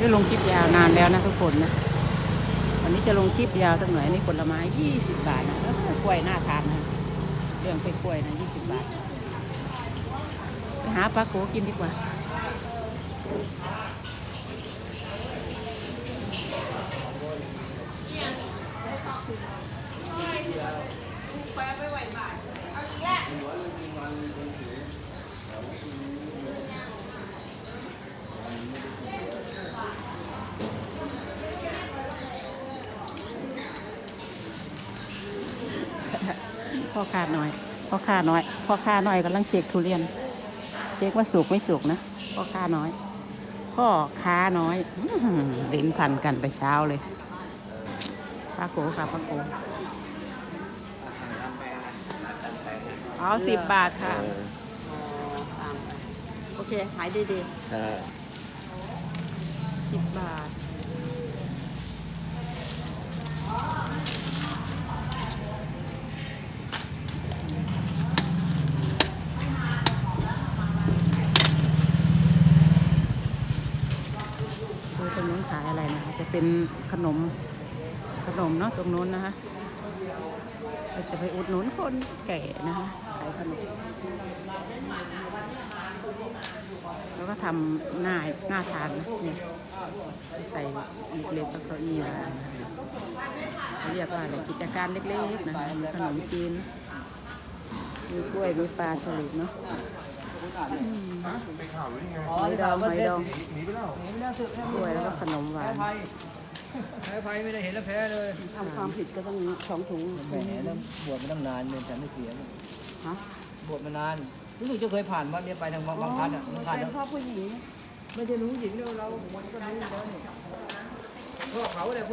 ได้ลงคลิปยาวนานแล้วนะทุกคนนะวันนี้จะลงคลิปยาวสักหน่อยนี่ผลไม้ยี่สิบบาทนะกล้วยน่าทานนะเรื่องกล้วยนะยี่สิบบาทไปหาปลาโกกินดีกว่าไปไปไหวบาทเอาทีละ พ่อค้าน้อยพ่อค้าน้อยพ่อค้าน้อยกำลังเช็คทุเรียนเช็คว่าสุกไม่สุกนะพ่อค้าน้อย พ่อค้าน้อยอื้อหือลิ้นพันกันไปเช้าเลยปลาโกค่ะปลาโกเอาสิบบาทค่ะ โอเคขายดีเออสิบบาท คือตรงนู้นขายอะไรนะคะ จะเป็นขนมขนมเนาะตรงนู้นนะคะเราจะไปอุดหนุนคนแก่นะคะขายขนมแล้วก็ทำหน้าหน้าทานนะเนี่ยใส่เล็กๆแล้วก็อีมาเขาเรียกว่าอะไรกิจการเล็กๆนะคะมีขนมจีนมีกล้วยมีปลาสลิดเนาะ อืมหอยดองหอยดองกล้วยแล้วก็ขนมหวานแพ้ภัยไม่ได้เห็นแล้วแพ้เลยทำความผิดก็ต้องสองถุงแหมแล้วบวชมาตั้งนานเนี่ยแต่ไม่เสียฮะบวชมานานรู้สึกจะเคยผ่านวัดเนี้ไปทางบางบางพัดอะบางพัดเป็แล้นวพ่อผู้หญิงไม่ใช่รู้หญิงเราเรามันก็รู้แล้วนี่พ่อเขาเลย